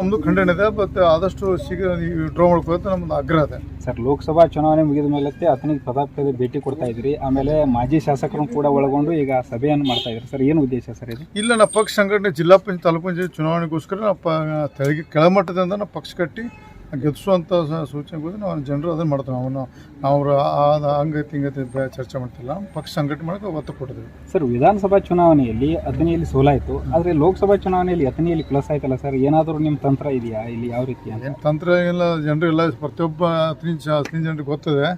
ನಮ್ದು ಖಂಡನೆ ಇದೆ ಬಟ್ ಆದಷ್ಟು ಶೀಘ್ರ ಡ್ರಾ ಮಾಡ್ಕೊಳ್ಳೋದು ನಮ್ದು ಆಗ್ರಹ ಇದೆ. ಸರ್ ಲೋಕಸಭಾ ಚುನಾವಣೆ ಮುಗಿದ ಮೇಲೆ ಅತನಿಗೆ ಪದೇ ಭೇಟಿ ಕೊಡ್ತಾ ಇದ್ರಿ ಆಮೇಲೆ ಮಾಜಿ ಶಾಸಕರನ್ನು ಕೂಡ ಒಳಗೊಂಡು ಈಗ ಸಭೆಯನ್ನು ಮಾಡ್ತಾ ಇದ್ರಿ. ಸರ್ ಏನು ಉದ್ದೇಶ ಸರ್ ಇದು? ಇಲ್ಲ ನಮ್ಮ ಪಕ್ಷ ಸಂಘಟನೆ ಜಿಲ್ಲಾ ಪಂಚಾಯತ್ ತಾಲೂಕು ಪಂಚಾಯತ್ ಚುನಾವಣೆಗೋಸ್ಕರ ನಾವು ಪ ಕೆಳಮಟ್ಟದಿಂದ ನಾವು ಪಕ್ಷ ಕಟ್ಟಿ ಗೆಲ್ಲಿಸುವಂಥ ಕೂಡ ನಾವು ಜನರು ಅದನ್ನು ಮಾಡ್ತೀವಿ. ಅವನು ನಾವು ಅಂಗತಿ ಹಂಗೈತಿ ಚರ್ಚೆ ಮಾಡ್ತಿಲ್ಲ. ಪಕ್ಷ ಸಂಘಟನೆ ಮಾಡೋಕೆ ಒತ್ತು ಕೊಟ್ಟಿದ್ವಿ ಸರ್ ವಿಧಾನಸಭಾ ಚುನಾವಣೆಯಲ್ಲಿ ಅತನಿಯಲ್ಲಿ ಸೋಲಾಯಿತು. ಆದರೆ ಲೋಕಸಭಾ ಚುನಾವಣೆಯಲ್ಲಿ ಅತನಿಯಲ್ಲಿ ಪ್ಲಸ್ ಆಯ್ತಲ್ಲ ಸರ್? ಏನಾದರೂ ನಿಮ್ಮ ತಂತ್ರ ಇದೆಯಾ? ಇಲ್ಲಿ ಯಾವ ರೀತಿ ಏನು ತಂತ್ರ ಎಲ್ಲ ಜನರು ಎಲ್ಲ ಪ್ರತಿಯೊಬ್ಬ ಜ ಹತ್ತನೇ ಜನರಿಗೆ ಗೊತ್ತಿದೆ.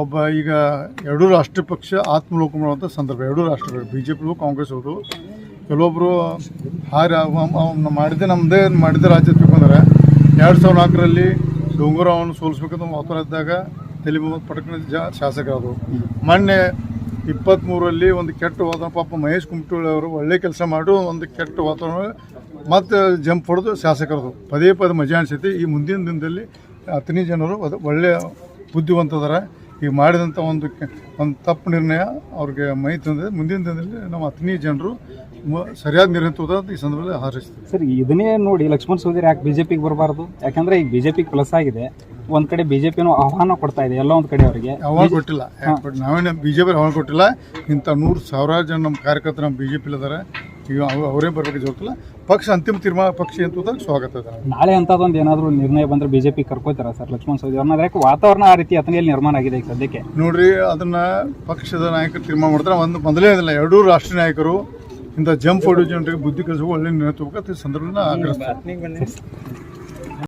ಒಬ್ಬ ಈಗ ಎರಡೂ ರಾಷ್ಟ್ರೀಯ ಪಕ್ಷ ಆತ್ಮಲೋಕ ಮಾಡುವಂಥ ಸಂದರ್ಭ. ಎರಡೂ ರಾಷ್ಟ್ರಗಳು ಬಿ ಜೆ ಪಿಲು ಕಾಂಗ್ರೆಸ್ ಅವರು ಕೆಲವೊಬ್ಬರು ಹಾರಿ ಅವನ್ನ ಮಾಡಿದ್ದೆ ನಮ್ಮದೇ ಮಾಡಿದ್ದೆ ರಾಜ್ಯ ತಿಳ್ಕೊಂಡಾರೆ ಎರಡು ಸಾವಿರದ ನಾಲ್ಕರಲ್ಲಿ ಡೋಂಗರವನ್ನು ಸೋಲಿಸ್ಬೇಕಂತ ಅವತಾರ ಇದ್ದಾಗ ತಲೆ ಪಟಕನ ಜ ಶಾಸಕರಾದರು. ಮೊನ್ನೆ ಇಪ್ಪತ್ತ್ಮೂರರಲ್ಲಿ ಒಂದು ಕೆಟ್ಟ ವಾತಾವರಣ, ಪಾಪ ಮಹೇಶ್ ಕುಮಟಳ್ಳಿ ಅವರು ಒಳ್ಳೆ ಕೆಲಸ ಮಾಡು ಒಂದು ಕೆಟ್ಟ ವಾತಾವರಣ ಮತ್ತೆ ಜಂಪ್ ಹೊಡೆದು ಶಾಸಕರದು ಪದೇ ಪದೇ ಮಜಾ ಅನಿಸೈತಿ ಈ ಮುಂದಿನ ದಿನದಲ್ಲಿ ಹತ್ತನೇ ಜನರು ಅದು ಒಳ್ಳೆಯ ಬುದ್ಧಿವಂತದಾರ ಈಗ ಮಾಡಿದಂಥ ಒಂದು ಒಂದು ತಪ್ಪು ನಿರ್ಣಯ ಅವ್ರಿಗೆ ಮೈ ತಂದಿದೆ. ಮುಂದಿನ ದಿನದಲ್ಲಿ ನಮ್ಮ ಹತ್ತನೇ ಜನರು ಸರಿಯಾದ ನಿರ್ಣಯ ತಗೋದಂತ ಈ ಸಂದರ್ಭದಲ್ಲಿ ಹಾರೈಸ್ತೀವಿ ಸರ್ ಇದನ್ನೇ ನೋಡಿ ಲಕ್ಷ್ಮಣ ಸವದಿ ಯಾಕೆ ಬಿಜೆಪಿಗೆ ಬರಬಾರ್ದು? ಯಾಕಂದ್ರೆ ಈಗ ಪಿ ಪ್ಲಸ್ ಆಗಿದೆ. ಒಂದ್ ಕಡೆ ಬಿಜೆಪಿನೂ ಆಹ್ವಾನ ಕೊಡ್ತಾ ಇದೆ ಎಲ್ಲ ಒಂದ್ ಕಡೆ ಅವರಿಗೆ. ಆಹ್ವಾನ ಕೊಟ್ಟಿಲ್ಲ? ನಾವೇನು ಬಿ ಜೆ ಪಿ ಯಾವಾಗ ಕೊಟ್ಟಿಲ್ಲ. ಇಂಥ ನೂರು ಸಾವಿರಾರು ಜನ ನಮ್ಮ ಕಾರ್ಯಕರ್ತರು ನಮ್ಮ ಬಿ ಜೆ ಪಿ ಇದ್ದಾರೆ ಈಗ ಅವ್- ಅವರೇ ಬರ್ಬೇಕು ಜೊತೆಲ್ಲ ಪಕ್ಷ ಅಂತಿಮ ತೀರ್ಮಾನ ಪಕ್ಷ ಅಂತ ಸ್ವಾಗತ ಇದೆ ನಮ್ಗೆ. ನಾಳೆ ಅಂತದೊಂದು ಏನಾದರೂ ನಿರ್ಣಯ ಬಂದ್ರೆ ಬಿಜೆಪಿ ಕರ್ಕೋತಾರ ಸರ್ ಲಕ್ಷ್ಮಣ್ ಸವದಿ ಅವ್ರನ್ನ? ಯಾಕೆ ವಾತಾವರಣ ಆ ರೀತಿ ಅತನಿಯಲ್ಲಿ ನಿರ್ಮಾಣ ಆಗಿದೆ ಈಗ ಸದ್ಯಕ್ಕೆ? ನೋಡ್ರಿ ಅದನ್ನ ಪಕ್ಷದ ನಾಯಕರು ತೀರ್ಮಾನ ಮಾಡ್ತಾರೆ. ಒಂದು ಮೊದಲೇ ಇಲ್ಲ ಎರಡೂ ರಾಷ್ಟ್ರೀಯ ನಾಯಕರು ಇಂಥ ಜಂಪ್ ಹೊಡೆಯೋ ಜನರಿಗೆ ಬುದ್ಧಿ ಕಲಿಸುವ ಒಳ್ಳೆ ತಗೋಬೇಕಂತ ಈ ಸಂದರ್ಭದಲ್ಲಿ ಆಗ್ರಹಿಸ್ತಾರೆ